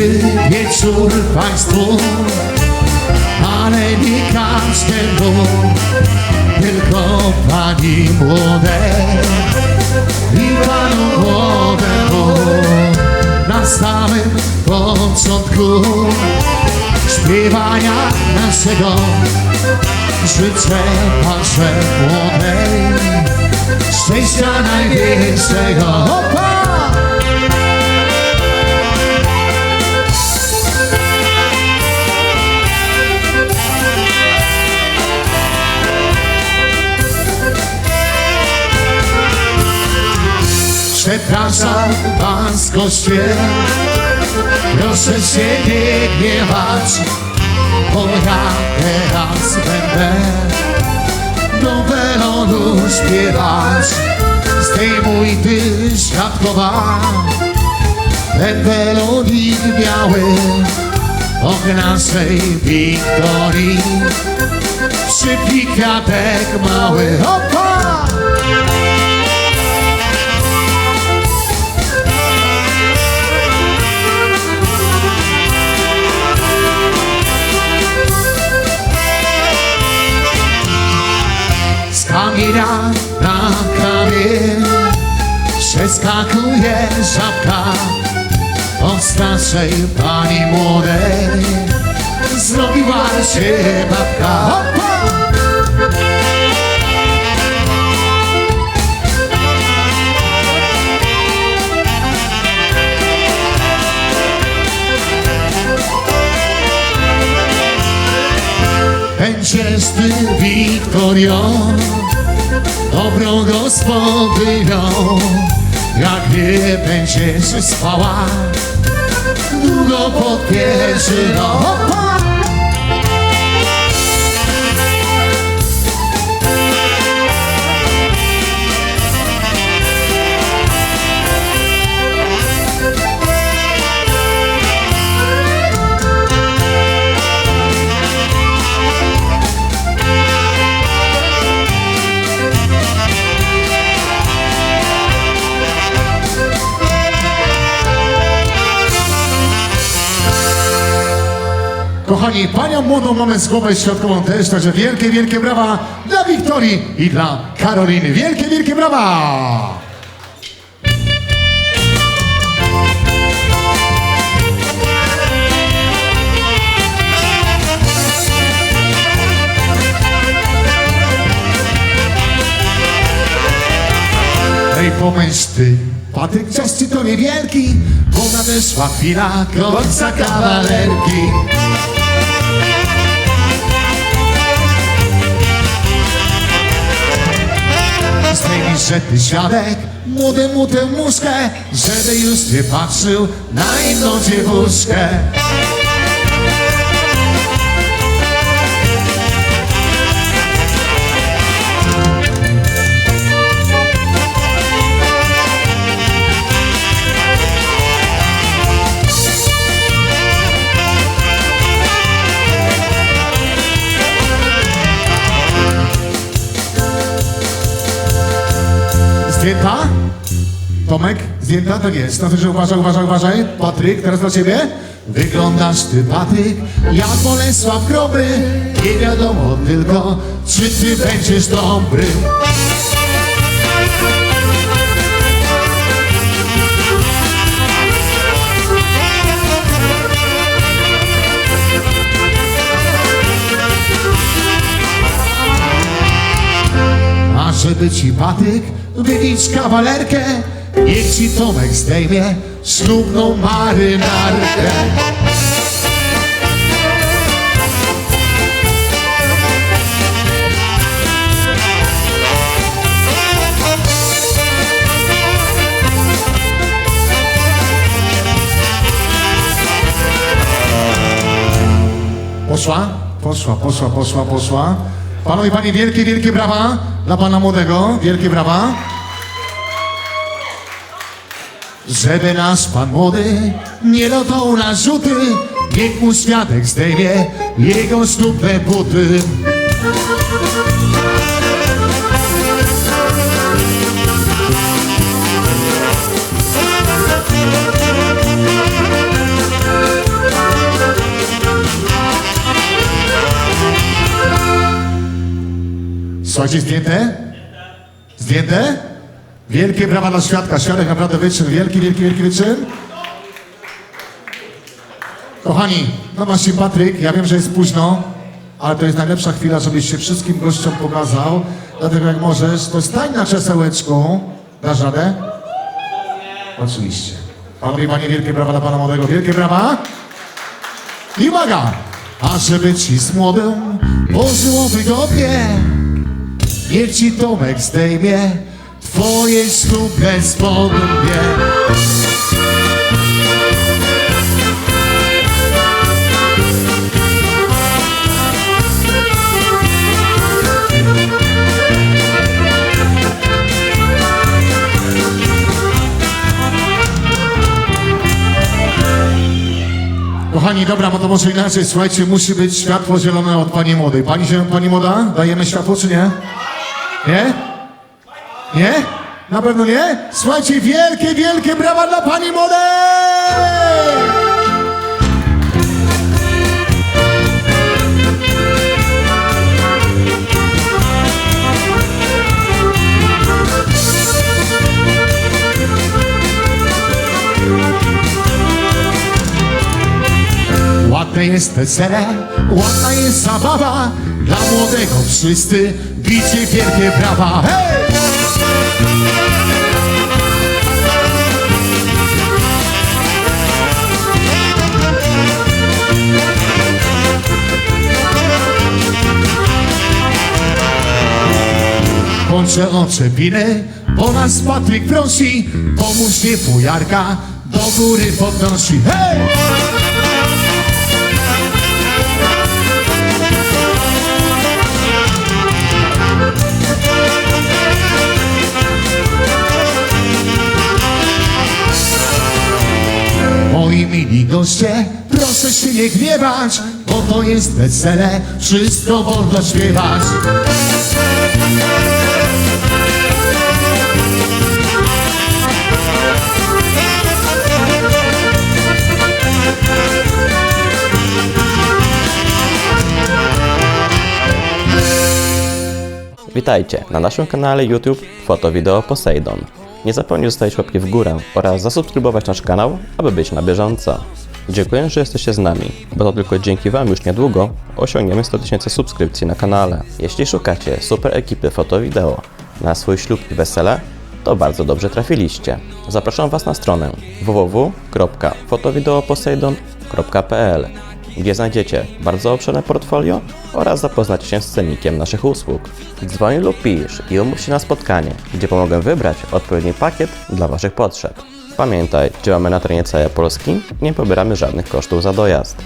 dobry wieczór Państwu, ale nie każdemu, tylko Pani młodej i Panu młodemu na samym początku śpiewania naszego życzę Pasze młodej szczęścia największego. Was, goście, proszę się nie gniewać, bo ja teraz będę do welonu śpiewać. Zdejmuj ty świadkowa, ten welonik biały o naszej Wiktorii. Przypnij kwiatek mały, opa! Na kamień Przeskakuje żabka Od starszej pani młodej Zrobiła się babka! Będziesz ty Wiktorią Dobrą gospodynią Jak nie będziesz spała. Długo pod pierzyną Kochani, panią młodą mamy z głowę środkową też, także wielkie, wielkie brawa dla Wiktorii i dla Karoliny. Wielkie, wielkie brawa! Ej, pomyśl ty, Patryk czas ci to niewielki, bo nadeszła chwila końca kawalerki. Ty świadek, młodemu tę muszkę, żeby już nie patrzył na inną dziewuszkę. Zdjęta? Tak jest. To, że uważaj, uważaj, uważaj. Patryk, teraz dla ciebie. Wyglądasz ty, Patryk, jak Bolesław Groby. Nie wiadomo tylko, czy ty będziesz dobry. Żeby ci Patryk wybić kawalerkę, niech ci Tomek zdejmie ślubną marynarkę. Poszła? Poszła, poszła, poszła, poszła. Panowie panie, wielkie, wielkie brawa dla pana młodego. Wielkie brawa. Żeby nasz pan młody nie lotał na rzuty, niech mu świadek zdejmie jego sztuczne buty. Słuchajcie, zdjęte? Zdjęte? Wielkie brawa dla świadka. Świadek naprawdę wyczyn. Wielki, wielki, wielki wyczyn. Kochani, no właśnie Patryk, ja wiem, że jest późno, ale to jest najlepsza chwila, żebyś się wszystkim gościom pokazał. Dlatego jak możesz, to stań na krzesełeczku. Dasz radę? Oczywiście. Panowie i panie, wielkie brawa dla pana młodego. Wielkie brawa. I uwaga! A żeby ci z młodym pożyło wygodnie, niech ci Tomek zdejmie twoje ślubne spodnie. Kochani, dobra, bo to może inaczej. Słuchajcie, musi być światło zielone od pani młodej. Pani, zielona, pani młoda, dajemy światło czy nie? Nie? Nie? Na pewno nie? Słuchajcie, wielkie, wielkie brawa dla pani młodej! Ładne jest wesele, ładna jest zabawa Dla młodego wszyscy bicie wielkie brawa Hej! Kończę oczepiny, bo nas Patryk prosi Pomóż nie fujarka, do góry podnosi Hej! Mili goście, proszę się nie gniewać, bo to jest wesele, wszystko wolno śpiewać. Witajcie na naszym kanale YouTube Foto Wideo Poseidon. Nie zapomnij zostawić łapki w górę oraz zasubskrybować nasz kanał, aby być na bieżąco. Dziękuję, że jesteście z nami, bo to tylko dzięki Wam już niedługo osiągniemy 100 tysięcy subskrypcji na kanale. Jeśli szukacie super ekipy foto-wideo na swój ślub i wesele, to bardzo dobrze trafiliście. Zapraszam Was na stronę www.fotowideoposeidon.pl gdzie znajdziecie bardzo obszerne portfolio oraz zapoznacie się z cennikiem naszych usług. Dzwoń lub pisz i umów się na spotkanie, gdzie pomogę wybrać odpowiedni pakiet dla Waszych potrzeb. Pamiętaj, działamy na terenie całej Polski nie pobieramy żadnych kosztów za dojazd.